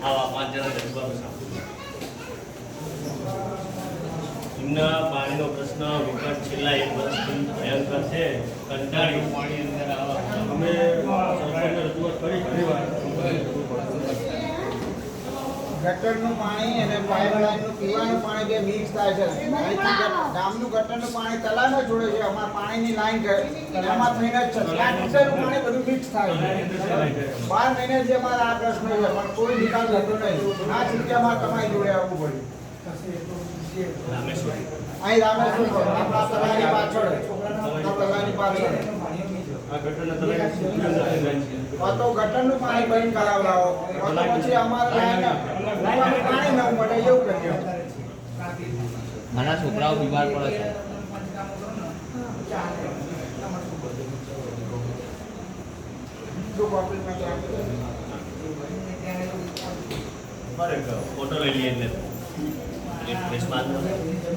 આવા પાંચ પાણીનો પ્રશ્ન વિકટ છેલ્લા એક વર્ષથી ભયંકર છે. કંટાળી. પાણી અંદર આવા ગટરનું પાણી અને પાઇપલાઇનનું પીવાનું પાણી બે મિક્સ થાય છે. ગામનું ગટરનું પાણી તલાવમાં જોડે છે. અમારા પાણીની લાઈન એમાં થઈને જ છે. ગટરનું પાણી બધું મિક્સ થાય છે. બાર મહિને જે અમારા આ પ્રશ્ન છે. પણ કોઈ નિકાલ થતો નહીં. આ જગ્યામાં તમારી જોડે આવવું પડ્યું. અહીં રામેશ્વર પાછળ. પાછળ. તો ગટરનું પાણી બંધ કરાવડાવો તો પછી અમારે પાણી ન મળે એવું કરીએ નાના છોકરાઓ બીમાર પડે છે. ફોટો લઈ લઈએ એટલે